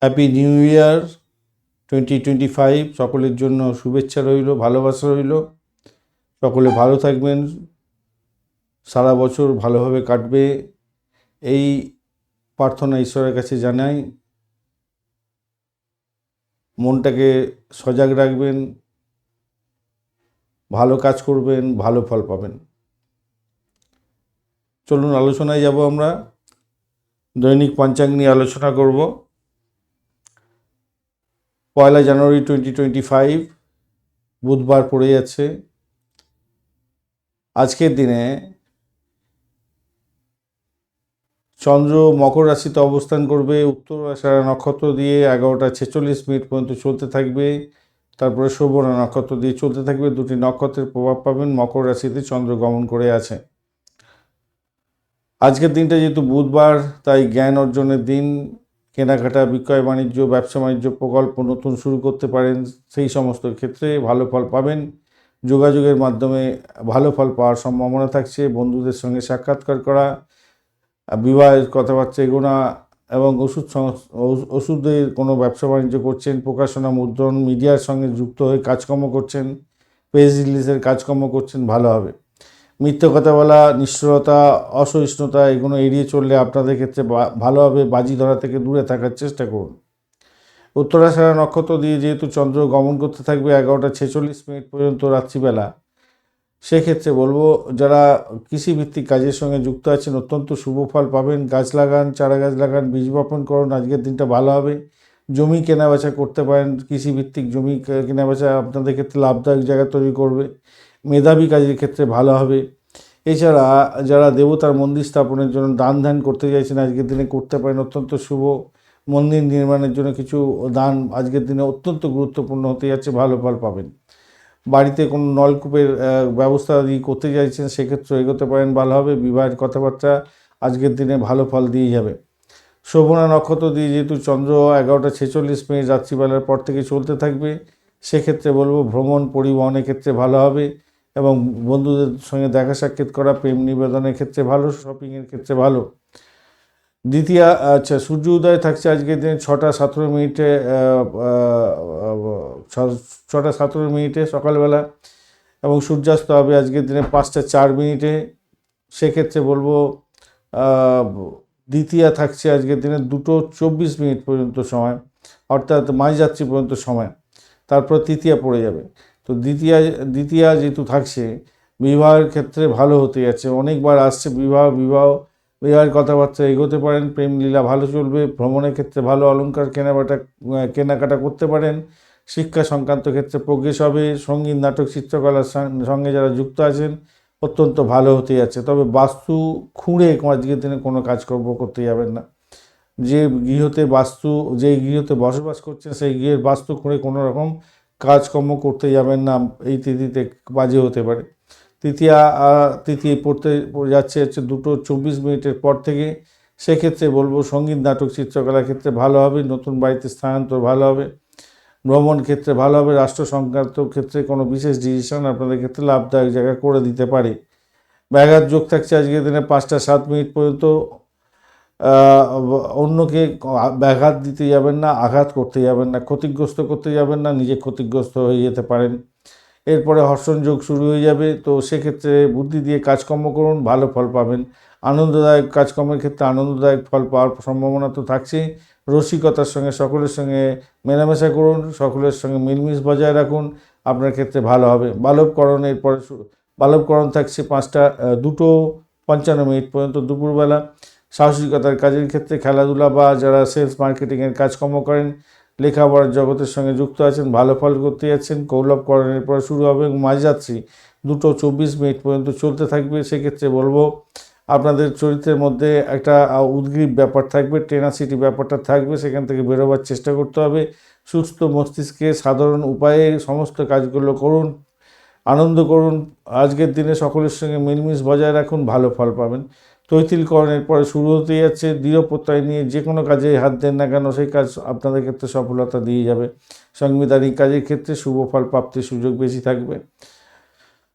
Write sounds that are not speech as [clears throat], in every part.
Happy new year twenty twenty five সকলের জন্য শুভেচ্ছা রইল, ভালোবাসা রইল। সকলে ভালো থাকবেন। সারা বছর ভালোভাবে কাটবে। এই প্রার্থনা ঈশ্বরের কাছে জানাই। মনটাকে সজাগ রাখবেন। ভালো কাজ করবেন, ভালো ফল পাবেন। চলুন আলোচনায় যাব আমরা। দৈনিক পঞ্চাঙ্গ নিয়ে আলোচনা করব। পয়লা জানুয়ারি টোয়েন্টি টোয়েন্টি ফাইভ বুধবার পড়ে যাচ্ছে। আজকের দিনে চন্দ্র মকর রাশিতে অবস্থান করবে। উত্তর আষাঢ়া নক্ষত্র দিয়ে এগারোটা ছেচল্লিশ মিনিট পর্যন্ত চলতে থাকবে। তারপরে শোভনা নক্ষত্র দিয়ে চলতে থাকবে। দুটি নক্ষত্রের প্রভাব পাবেন। মকর রাশিতে চন্দ্র গমন করে আছে। আজকের দিনটা যেহেতু বুধবার, তাই জ্ঞান অর্জনের দিন। কেনাকাটা, বিক্রয়, বাণিজ্য, ব্যবসা, বাণিজ্য প্রকল্প নতুন শুরু করতে পারেন, সেই সমস্ত ক্ষেত্রে ভালো ফল পাবেন। যোগাযোগের মাধ্যমে ভালো ফল পাওয়ার সম্ভাবনা থাকছে, বন্ধুদের সঙ্গে সাক্ষাৎকার করা, বিবাহের কথাবার্তা এগোনা এবং ওষুধ ওষুধের কোনো ব্যবসা বাণিজ্য করছেন, প্রকাশনা, মুদ্রণ, মিডিয়ার সঙ্গে যুক্ত হয়ে কাজকর্ম করছেন, পেজ রিলিজের কাজকর্ম করছেন, ভালো হবে। মিথ্যে কথা বলা নিশ্চয়তা অসহিষ্ণুতা, এগুলো এড়িয়ে চললে আপনাদের ক্ষেত্রে বা- ভালো বাজি ধরা থেকে দূরে থাকার চেষ্টা করুন। উত্তরাষাঢ়া নক্ষত্র দিয়ে যেহেতু চন্দ্র গমন করতে থাকবে এগারোটা ছেচল্লিশ মিনিট পর্যন্ত রাত্রিবেলা, সেক্ষেত্রে বলব যারা কৃষিভিত্তিক কাজের সঙ্গে যুক্ত আছেন, অত্যন্ত শুভ ফল পাবেন। গাছ লাগান, চারা গাছ লাগান, বীজ বপন করুন, আজকের দিনটা ভালো হবে। জমি কেনাবেচা করতে পারেন, কৃষিভিত্তিক জমি কেনাবেচা আপনাদের ক্ষেত্রে লাভদায়ক জায়গা তৈরি করবে। মেধাবী কাজের ক্ষেত্রে ভালো হবে। এছাড়া যারা দেবতার মন্দির স্থাপনের জন্য দান ধ্যান করতে চাইছেন, আজকের দিনে করতে পারেন, অত্যন্ত শুভ। মন্দির নির্মাণের জন্য কিছু দান আজকের দিনে অত্যন্ত গুরুত্বপূর্ণ হতে যাচ্ছে, ভালো ফল পাবেন। বাড়িতে কোনো নলকূপের ব্যবস্থা দিয়ে করতে চাইছেন, সেক্ষেত্রে এগোতে পারেন, ভালো হবে। বিবাহের কথাবার্তা আজকের দিনে ভালো ফল দিয়ে যাবে। শোভনা নক্ষত্র দিয়ে যেহেতু চন্দ্র এগারোটা ছেচল্লিশ মিনিট রাত্রিবেলার পর থেকে চলতে থাকবে, সেক্ষেত্রে বলব ভ্রমণ পরিবহনের ক্ষেত্রে ভালো হবে। এবং বন্ধুদের সঙ্গে দেখা সাক্ষাৎ করা, প্রেম নিবেদনের ক্ষেত্রে ভালো শপিংয়ের ক্ষেত্রে ভালো। দ্বিতীয় আচ্ছা সূর্য উদয় থাকছে আজকের দিনে ছটা সতেরো মিনিটে ছটা সতেরো মিনিটে সকালবেলা এবং সূর্যাস্ত হবে আজকের দিনে পাঁচটা চার মিনিটে। সেক্ষেত্রে বলব দ্বিতীয়া থাকছে আজকের দিনে দুটো চব্বিশ মিনিট পর্যন্ত সময়, অর্থাৎ মাঝযাত্রী পর্যন্ত সময়। তারপর তৃতীয়া পড়ে যাবে। তো দ্বিতীয়া, দ্বিতীয় যেহেতু থাকছে, বিবাহের ক্ষেত্রে ভালো হতে যাচ্ছে। অনেকবার আসছে বিবাহ বিবাহ, বিবাহের কথাবার্তা এগোতে পারেন, প্রেম লীলা ভালো চলবে, ভ্রমণের ক্ষেত্রে ভালো অলঙ্কার কেনাবাটা কেনাকাটা করতে পারেন, শিক্ষা সংক্রান্ত ক্ষেত্রে প্রোগ্রেস হবে, সংগীত, নাটক, চিত্রকলার সঙ্গে যারা যুক্ত আছেন, অত্যন্ত ভালো হতে যাচ্ছে। তবে বাস্তু খুঁড়ে আজকের দিনে কোনো কাজকর্ম করতে যাবেন না। যে গৃহতে বাস্তু, যে গৃহতে বসবাস করছেন, সেই গৃহের বাস্তু খুঁড়ে কোনো রকম কাজকর্ম করতে যাবেন না, এই তিথিতে বাজে হতে পারে। তৃতীয়া তিথি পড়তে যাচ্ছে হচ্ছে দুটো চব্বিশ মিনিটের পর থেকে। সেক্ষেত্রে বলব সংগীত, নাটক, চিত্রকলার ক্ষেত্রে ভালো হবে, নতুন বাড়িতে স্থানান্তর ভালো হবে, ভ্রমণ ক্ষেত্রে ভালো হবে, রাষ্ট্র সংক্রান্ত ক্ষেত্রে কোনো বিশেষ ডিসিশন আপনাদের ক্ষেত্রে লাভদায়ক জায়গা করে দিতে পারে। ব্যাঘাত যোগ থাকছে আজকের দিনে পাঁচটা সাত মিনিট পর্যন্ত। অন্যকে ব্যাঘাত দিতে যাবেন না, আঘাত করতে যাবেন না, ক্ষতিগ্রস্ত করতে যাবেন না, নিজে ক্ষতিগ্রস্ত হয়ে যেতে পারেন। এরপরে হর্ষণ যোগ শুরু হয়ে যাবে, তো সেক্ষেত্রে বুদ্ধি দিয়ে কাজকর্ম করুন, ভালো ফল পাবেন। আনন্দদায়ক কাজকর্মের ক্ষেত্রে আনন্দদায়ক ফল পাওয়ার সম্ভাবনা তো থাকছেই। রসিকতার সঙ্গে সকলের সঙ্গে মেলামেশা করুন, সকলের সঙ্গে মিলমিশ বজায় রাখুন, আপনার ক্ষেত্রে ভালো হবে। বালবকরণের পরে শু- বালবকরণ থাকছে পাঁচটা দুটো পঞ্চান্ন মিনিট পর্যন্ত দুপুরবেলা। সাহসিকতার কাজের ক্ষেত্রে খেলাধুলা বা যারা সেলস মার্কেটিংয়ের কাজকর্ম করেন, লেখাপড়ার জগতের সঙ্গে যুক্ত আছেন, ভালো ফল করতে যাচ্ছেন কৌলভকরণের পর শুরু হবে এবং মাঝযাত্রী দুটো চব্বিশ মিনিট পর্যন্ত চলতে থাকবে। সেক্ষেত্রে বলব, আপনাদের চরিত্রের মধ্যে একটা উদ্গ্রীব ব্যাপার থাকবে টেনাসিটি ব্যাপারটা থাকবে, সেখান থেকে বেরোবার চেষ্টা করতে হবে। সুস্থ মস্তিষ্কে সাধারণ উপায়ে সমস্ত কাজগুলো করুন, আনন্দ করুন, আজকের দিনে সকলের সঙ্গে মিলমিশ বজায় রাখুন, ভালো ফল পাবেন। তৈতিলকরণের পরে শুরু হতে যাচ্ছে, দৃঢ় প্রত্যয় নিয়ে যে কোনো কাজে হাত দেন না কেন, সেই কাজ আপনাদের ক্ষেত্রে সফলতা দিয়ে যাবে। সাংবিধানিক কাজের ক্ষেত্রে শুভ ফল প্রাপ্তির সুযোগ বেশি থাকবে।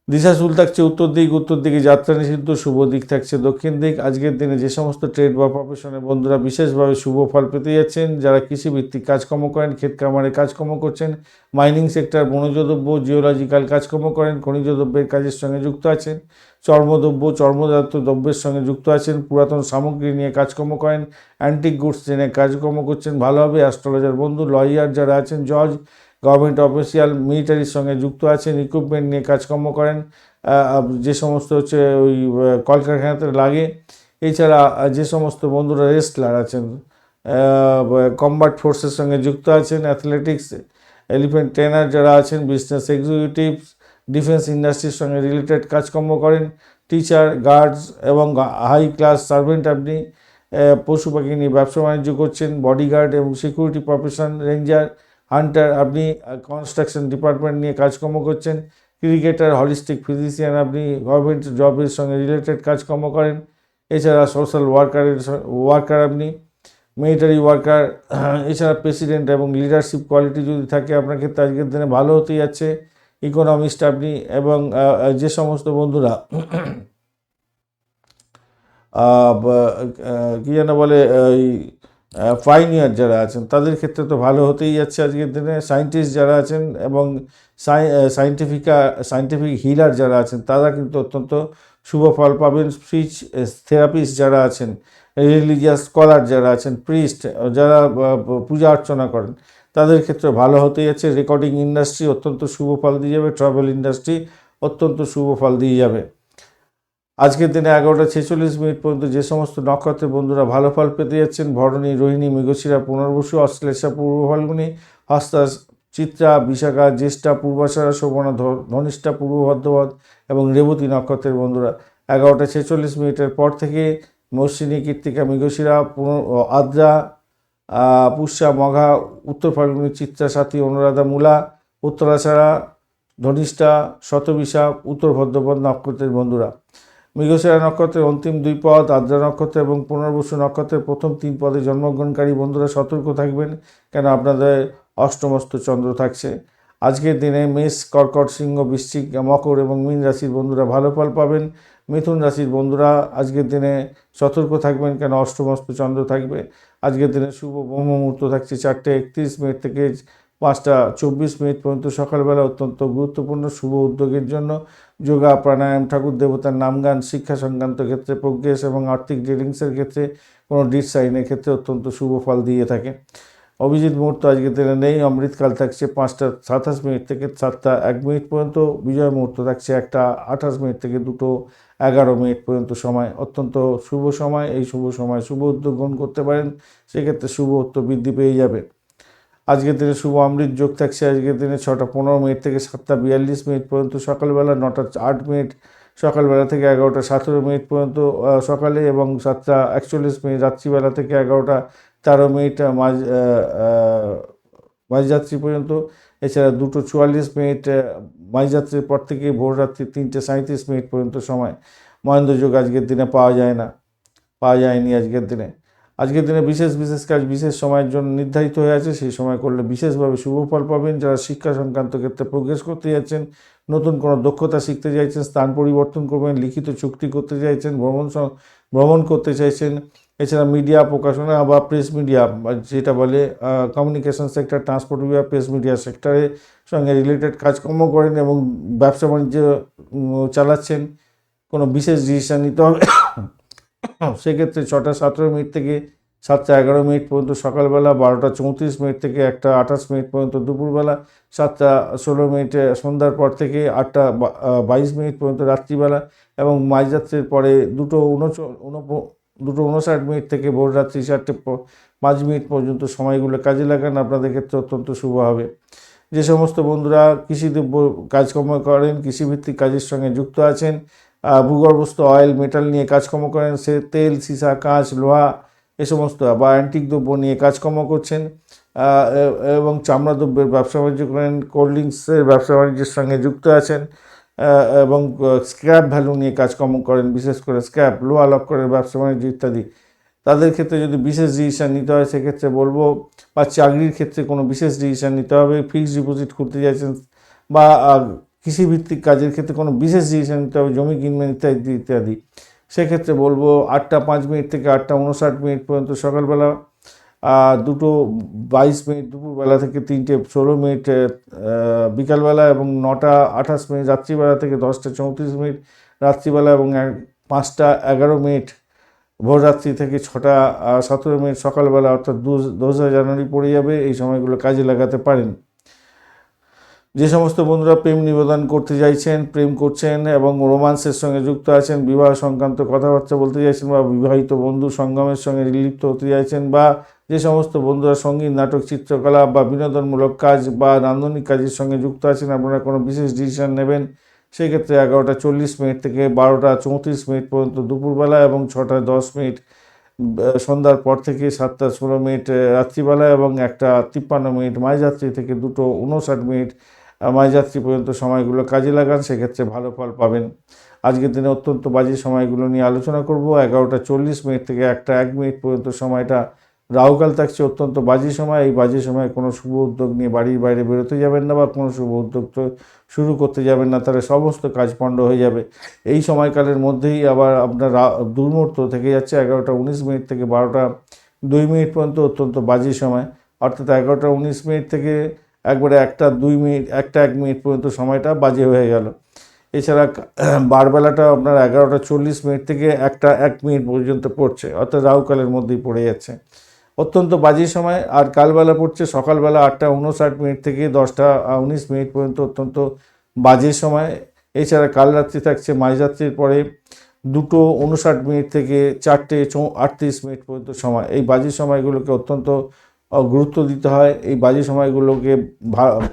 দিশাশুল থাকছে উত্তর দিক, উত্তর দিকে যাত্রা নিষিদ্ধ, শুভ দিক থাকছে দক্ষিণ দিক। আজকের দিনে যে সমস্ত ট্রেড বা প্রফেশনের বন্ধুরা বিশেষভাবে শুভ ফল পেতে যাচ্ছেন, যারা কৃষিভিত্তিক কাজকর্ম করেন, ক্ষেত খামারে কাজকর্ম করছেন মাইনিং সেক্টর বনজ দ্রব্য জিওলজিক্যাল কাজকর্ম করেন খনিজ দ্রব্যের কাজের সঙ্গে যুক্ত আছেন চর্মদ্রব্য, চর্মজাত দ্রব্যের সঙ্গে যুক্ত আছেন, পুরাতন সামগ্রী নিয়ে কাজকর্ম করেন অ্যান্টিক গুডস জেনে কাজকর্ম করছেন ভালোভাবে অ্যাস্ট্রোলজার বন্ধু লয়ার যারা আছেন, জজ গভর্নমেন্ট অফিসিয়াল মিলিটারির সঙ্গে যুক্ত আছেন ইকুইপমেন্ট নিয়ে কাজকর্ম করেন যে সমস্ত হচ্ছে ওই কলকারখানাতে লাগে। এছাড়া যে সমস্ত বন্ধুরা রেস্টলার আছেন কম্বাট ফোর্সের সঙ্গে যুক্ত আছেন অ্যাথলেটিক্স এলিফেন্ট ট্রেনার যারা আছেন বিজনেস এক্সিকিউটিভস ডিফেন্স ইন্ডাস্ট্রির সঙ্গে রিলেটেড কাজকর্ম করেন। টিচার, গার্ডস এবং হাই ক্লাস সার্ভেন্ট আপনি পশু পাখি নিয়ে ব্যবসা বাণিজ্য করছেন, বডিগার্ড এবং সিকিউরিটি প্রফেশন রেঞ্জার, হান্টার আপনি কনস্ট্রাকশন ডিপার্টমেন্ট নিয়ে কাজকর্ম করছেন, ক্রিকেটার, হলিস্টিক ফিজিশিয়ান আপনি গভর্নমেন্ট জবের সঙ্গে রিলেটেড কাজকর্ম করেন। এছাড়া সোশ্যাল ওয়ার্কারের ওয়ার্কার আপনি, মিলিটারি ওয়ার্কার, এছাড়া প্রেসিডেন্ট এবং লিডারশিপ কোয়ালিটি যদি থাকে আপনার ক্ষেত্রে আজকের দিনে ভালো হতে যাচ্ছে। ইকোনমিস্ট আপনি এবং যে সমস্ত বন্ধুরা কি যেন বলে ওই ফাইনিয়ার যারা আছেন, তাদের ক্ষেত্রে তো ভালো হতেই যাচ্ছে আজকের দিনে। সায়েন্টিস্ট যারা আছেন এবং সাইন্টিফিকা সাইন্টিফিক হিলার যারা আছেন, তারা কিন্তু অত্যন্ত শুভ ফল পাবেন। স্পিচ থেরাপিস্ট যারা আছেন রিলিজিয়াস স্কলার যারা আছেন প্রিস্ট যারা পূজা অর্চনা করেন তাদের ক্ষেত্রে ভালো হতে যাচ্ছে। রেকর্ডিং ইন্ডাস্ট্রি অত্যন্ত শুভ ফল দিয়ে যাবে। ট্রাভেল ইন্ডাস্ট্রি অত্যন্ত শুভ ফল দিয়ে যাবে। আজকের দিনে এগারোটা ছেচল্লিশ মিনিট পর্যন্ত যে সমস্ত নক্ষত্রের বন্ধুরা ভালো ফল পেতে যাচ্ছেন, ভরণী, রোহিণী, মৃগশিরা, পুনর্বসু, অশ্লেষা, পূর্ব ফাল্গুনি, হস্তা, চিত্রা, বিশাখা, জ্যেষ্ঠা পূর্বাষাঢ়া শোভনা ধনিষ্ঠা, পূর্ব ভদ্রপদ এবং রেবতী নক্ষত্রের বন্ধুরা এগারোটা ছেচল্লিশ মিনিটের পর থেকে মৌসিনী কৃত্তিকা মৃগশিরা আদ্রা পুষ্যা মঘা, উত্তর ফাল্গুনি চিত্রা সাথী অনুরাধা মূলা উত্তরাছাড়া ধনিষ্ঠা, শতবিশা, উত্তর ভদ্রপদ নক্ষত্রের বন্ধুরা। মৃগশিরা নক্ষত্রের অন্তিম দুই পদ, আদ্রা নক্ষত্র এবং পুনর্বসু নক্ষত্রের প্রথম তিন পদে জন্মগ্রহণকারী বন্ধুরা সতর্ক থাকবেন, কেন আপনাদের অষ্টমস্ত চন্দ্র থাকছে। আজকের দিনে মেষ, কর্কট, সিংহ, বৃশ্চিক, মকর এবং মীন রাশির বন্ধুরা ভালো ফল পাবেন। মিথুন রাশির বন্ধুরা, আজকের দিনে সতর্ক থাকবেন, কেন অষ্টমস্ত চন্দ্র থাকবে। আজকের দিনে শুভ ব্রহ্ম মুহূর্ত থাকছে চারটে একত্রিশ মিনিট থেকে পাঁচটা চব্বিশ মিনিট পর্যন্ত সকালবেলা অত্যন্ত গুরুত্বপূর্ণ, শুভ উদ্যোগের জন্য যোগা, প্রাণায়াম, ঠাকুর দেবতার নামগান শিক্ষা সংক্রান্ত ক্ষেত্রে প্রোগ্রেস এবং আর্থিক ডিলিংসের ক্ষেত্রে কোনো ডিট সাইনের ক্ষেত্রে অত্যন্ত শুভ ফল দিয়ে থাকে। অভিজিৎ মুহূর্ত আজকের দিনে নেই, অমৃতকাল থাকছে পাঁচটা সাতাশ মিনিট থেকে সাতটা এক মিনিট পর্যন্ত, বিজয় মুহূর্ত থাকছে একটা আঠাশ মিনিট থেকে দুটো এগারো মিনিট পর্যন্ত সময়, অত্যন্ত শুভ সময়, এই শুভ সময় শুভ উদ্যোগ গ্রহণ করতে পারেন, সেক্ষেত্রে শুভ উত্তর বৃদ্ধি পেয়ে যাবে। আজকের দিনে শুভ অমৃত যোগ থাকছে, আজকের দিনে ছটা পনেরো মিনিট থেকে সাতটা বিয়াল্লিশ মিনিট পর্যন্ত সকালবেলা, নটা আট মিনিট সকালবেলা থেকে এগারোটা সতেরো মিনিট পর্যন্ত সকালে এবং সাতটা একচল্লিশ মিনিট রাত্রিবেলা থেকে এগারোটা তেরো মিনিট মাঝ মাঝরাত্রি পর্যন্ত এছাড়া দুটো চুয়াল্লিশ মিনিট আহ, মাঝরাত্রির পর থেকে ভোর রাত্রি তিনটে সাঁত্রিশ মিনিট পর্যন্ত সময়। মহেন্দ্র যোগ আজকের দিনে পাওয়া যায় না পাওয়া যায়নি আজকের দিনে। আজকের দিনে বিশেষ বিশেষ কাজ বিশেষ সময়ের জন্য নির্ধারিত হয়ে আছে। সেই সময় করলে বিশেষভাবে শুভ ফল পাবেন। যারা শিক্ষা সংক্রান্ত ক্ষেত্রে প্রোগ্রেস করতে যাচ্ছেন নতুন কোনো দক্ষতা শিখতে চাইছেন স্থান পরিবর্তন করবেন লিখিত চুক্তি করতে চাইছেন ভ্রমণ ভ্রমণ করতে চাইছেন এছাড়া মিডিয়া প্রকাশনা বা প্রেস মিডিয়া যেটা বলে কমিউনিকেশন সেক্টর ট্রান্সপোর্ট বিভাগ প্রেস মিডিয়া সেক্টরের সঙ্গে রিলেটেড কাজকর্ম করেন এবং ব্যবসা বাণিজ্য চালাচ্ছেন। কোনো বিশেষ ডিসিশন নিতে হবে। সেক্ষেত্রে ছটা সতেরো মিনিট থেকে সাতটা এগারো মিনিট পর্যন্ত সকালবেলা, বারোটা চৌত্রিশ মিনিট থেকে একটা আঠাশ মিনিট পর্যন্ত দুপুরবেলা, সাতটা ষোলো মিনিটে সন্ধ্যার পর থেকে আটটা বাইশ মিনিট পর্যন্ত রাত্রিবেলা এবং মাঝরাত্রির পরে দুটো উনচ দুটো উনষাট মিনিট থেকে ভোর রাত্রি চারটে পাঁচ মিনিট পর্যন্ত সময়গুলো কাজে লাগান, আপনাদের ক্ষেত্রে অত্যন্ত শুভ হবে। যে সমস্ত বন্ধুরা কৃষিদ্রব্য কাজকর্ম করেন, কৃষিভিত্তিক কাজের সঙ্গে যুক্ত আছেন ভূগর্ভস্থ অয়েল মেটাল নিয়ে কাজকর্ম করেন, সে তেল, সীসা, কাঁচ, লোহা, এ সমস্ত বা অ্যান্টিক দ্রব্য নিয়ে কাজকর্ম করছেন এবং চামড়া দ্রব্যের ব্যবসা বাণিজ্য করেন কোল্ড ড্রিঙ্কসের ব্যবসা বাণিজ্যের সঙ্গে যুক্ত আছেন। এবং স্ক্র্যাপ ভ্যালু নিয়ে কাজকর্ম করেন, বিশেষ করে স্ক্র্যাপ লোহা লক্করের ব্যবসা বাণিজ্য ইত্যাদি। তাদের ক্ষেত্রে যদি বিশেষ ডিসিশন নিতে হয়, সেক্ষেত্রে বলব, বা চাকরির ক্ষেত্রে কোনো বিশেষ ডিসিশন নিতে হবে ফিক্সড ডিপোজিট করতে চাইছেন, বা কৃষিভিত্তিক কাজের ক্ষেত্রে কোনো বিশেষ ডিসিশন নিতে হবে, জমি কিনবেন ইত্যাদি ইত্যাদি। সেক্ষেত্রে বলব, আটটা পাঁচ মিনিট থেকে আটটা উনষাট মিনিট পর্যন্ত সকালবেলা দুটো বাইশ মিনিট দুপুরবেলা থেকে তিনটে ষোলো মিনিট বিকালবেলা এবং নটা আঠাশ মিনিট, রাত্রিবেলা থেকে দশটা চৌত্রিশ মিনিট, রাত্রিবেলা এবং পাঁচটা এগারো মিনিট, ভোররাত্রি থেকে ছটা সতেরো মিনিট সকালবেলা অর্থাৎ দু- দোসরা জানুয়ারি পড়ে যাবে, এই সময়গুলো কাজে লাগাতে পারেন। যে সমস্ত বন্ধুরা প্রেম নিবেদন করতে চাইছেন, প্রেম করছেন এবং রোমান্সের সঙ্গে যুক্ত আছেন, বিবাহ সংক্রান্ত কথাবার্তা বলতে চাইছেন বা বিবাহিত বন্ধু সঙ্গমের সঙ্গে লিপ্ত হতে চাইছেন বা যে সমস্ত বন্ধুরা সংগীত নাটক চিত্রকলা বা বিনোদনমূলক কাজ বা নান্দনিক কাজের সঙ্গে যুক্ত আছেন আপনারা কোনো বিশেষ ডিসিশন নেবেন সেক্ষেত্রে এগারোটা চল্লিশ মিনিট থেকে বারোটা চৌত্রিশ মিনিট পর্যন্ত দুপুরবেলা এবং ছটা দশ মিনিট সন্ধ্যার পর থেকে সাতটা ষোলো মিনিট রাত্রিবেলা এবং একটা তিপ্পান্ন মিনিট মাঝরাত্রি থেকে দুটো উনষাট মিনিট আহ, মাঝরাত্রি পর্যন্ত সময়গুলো কাজে লাগান সেক্ষেত্রে ভালো ফল পাবেন। আজকের দিনে অত্যন্ত বাজে সময়গুলো নিয়ে আলোচনা করব। এগারোটা চল্লিশ মিনিট থেকে একটা এক মিনিট পর্যন্ত সময়টা রাহুকাল থাকছে অত্যন্ত বাজে সময়, এই বাজে সময় কোনো শুভ উদ্যোগ নিয়ে বাড়ির বাইরে বেরোতে যাবেন না বা কোনো শুভ উদ্যোগ তো শুরু করতে যাবেন না, তাহলে সমস্ত কাজ পণ্ড হয়ে যাবে। এই সময়কালের মধ্যেই আবার আপনার দুর্মুহূর্ত থেকে যাচ্ছে এগারোটা উনিশ মিনিট থেকে বারোটা দুই মিনিট পর্যন্ত অত্যন্ত বাজে সময়। অর্থাৎ এগারোটা উনিশ মিনিট থেকে একবারে একটা দুই মিনিট, একটা এক মিনিট পর্যন্ত সময়টা বাজে হয়ে গেল। এছাড়া [clears throat] বারবেলাটা আপনার এগারোটা চল্লিশ মিনিট থেকে একটা এক মিনিট পর্যন্ত পড়ছে, অর্থাৎ রাহুকালের মধ্যেই পড়ে যাচ্ছে। অত্যন্ত বাজে সময়, আর কালবেলা পড়ছে সকালবেলা আটটা উনষাট মিনিট থেকে দশটা উনিশ মিনিট পর্যন্ত অত্যন্ত বাজে সময়। এছাড়া কাল রাত্রি থাকছে মাঝরাত্রির পরে দুটো উনষাট মিনিট থেকে চারটে চৌ, আটত্রিশ মিনিট পর্যন্ত সময়। এই বাজে সময়গুলোকে অত্যন্ত গুরুত্ব দিতে হয়। এই বাজে সময়গুলোকে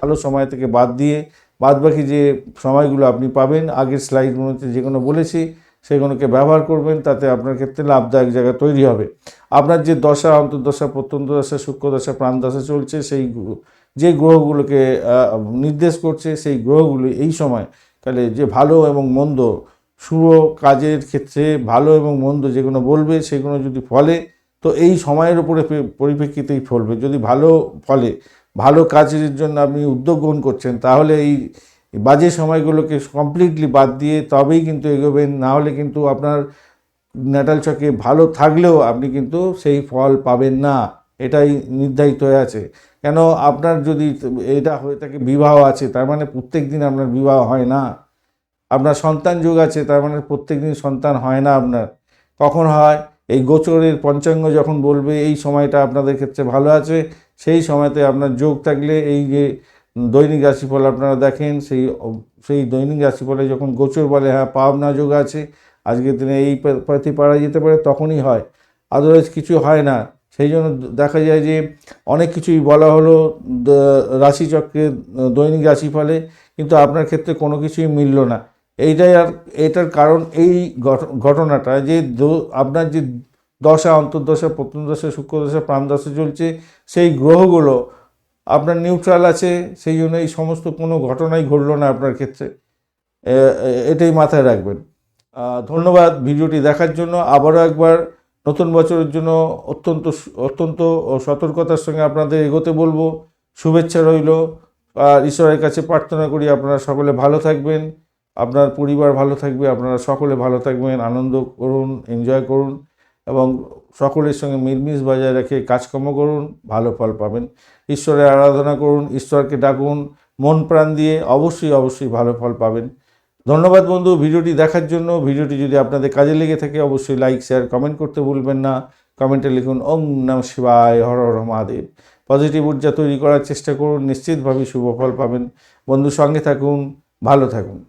ভালো সময় থেকে বাদ দিয়ে বাদ বাকি যে সময়গুলো আপনি পাবেন, আগের স্লাইডগুলোতে কোনো বলেছি সেগুলোকে ব্যবহার করবেন, তাতে আপনার ক্ষেত্রে লাভদায়ক জায়গা তৈরি হবে। আপনার যে দশা, অন্তর্দশা, প্রত্যন্ত দশা, সূক্ষ্ম দশা, প্রাণ দশা চলছে, সেই যে গ্রহগুলোকে নির্দেশ করছে, সেই গ্রহগুলো এই সময় তাহলে যে ভালো এবং মন্দ, শুভ কাজের ক্ষেত্রে ভালো এবং মন্দ যেগুলো বলবে, সেগুলো যদি ফলে, তো এই সময়ের উপরে পরিপ্রেক্ষিতেই ফলবে। যদি ভালো ফলে, ভালো কাজের জন্য আপনি উদ্যোগ গ্রহণ করছেন, তাহলে এই বাজে সময়গুলোকে কমপ্লিটলি বাদ দিয়ে তবেই কিন্তু এগোবেন, না হলে কিন্তু আপনার ন্যাটাল চকে ভালো থাকলেও আপনি কিন্তু সেই ফল পাবেন না। এটাই নির্ধারিত হয়ে আছে। কেন আপনার যদি এটা হয়ে থাকে বিবাহ আছে, তার মানে প্রত্যেক দিন আপনার বিবাহ হয় না। আপনার সন্তান যোগ আছে, তার মানে প্রত্যেক দিন সন্তান হয় না আপনার। কখন হয়? এই গোচরের পঞ্চাঙ্গ যখন বলবে, এই সময়টা আপনাদের ক্ষেত্রে ভালো আছে, সেই সময়তে আপনার যোগ থাকলে এই যে দৈনিক রাশিফল আপনারা দেখেন, সেই সেই দৈনিক রাশিফলে যখন গোচর বলে হ্যাঁ পাবনা যোগ আছে আজকের দিনে এই পা- পথে পারা যেতে পারে, তখনই হয়। আদারওয়াইজ কিছু হয় না। সেই জন্য দেখা যায় যে অনেক কিছুই বলা হলো রাশিচক্রে দৈনিক রাশিফলে, কিন্তু আপনার ক্ষেত্রে কোনো কিছুই মিলল না। এইটাই আর, এটার কারণ এই ঘটনাটা যে আপনার যে দশা, অন্তর্দশা প্রত্যন্তদশা শুক্রদশা প্রাণদশা চলছে, সেই গ্রহগুলো আপনার নিউট্রাল আছে, সেই জন্য এই সমস্ত কোনো ঘটনাই ঘটলো না আপনার ক্ষেত্রে। এটাই মাথায় রাখবেন। ধন্যবাদ ভিডিওটি দেখার জন্য। আবারও একবার নতুন বছরের জন্য অত্যন্ত অত্যন্ত সতর্কতার সঙ্গে আপনাদের এগোতে বলব। শুভেচ্ছা রইল। আর ঈশ্বরের কাছে প্রার্থনা করি আপনারা সকলে ভালো থাকবেন। আপনার পরিবার ভালো থাকবে, আপনারা সকলে ভালো থাকবেন। আনন্দ করুন এনজয় করুন। এবং সকলের সঙ্গে মিলমিশ বজায় রেখে কাজকর্ম করুন, ভালো ফল পাবেন। ঈশ্বরের আরাধনা করুন, ঈশ্বরকে ডাকুন, মন প্রাণ দিয়ে অবশ্যই অবশ্যই ভালো ফল পাবেন। ধন্যবাদ বন্ধু, ভিডিওটি দেখার জন্য। ভিডিওটি যদি আপনাদের কাজে লেগে থাকে, অবশ্যই লাইক শেয়ার কমেন্ট করতে ভুলবেন না। কমেন্টে লিখুন ওম নম শিবায়, হর হর মহাদেব। পজিটিভ ঊর্জা তৈরি করার চেষ্টা করুন, নিশ্চিতভাবে শুভ ফল পাবেন। বন্ধু সঙ্গে থাকুন, ভালো থাকুন।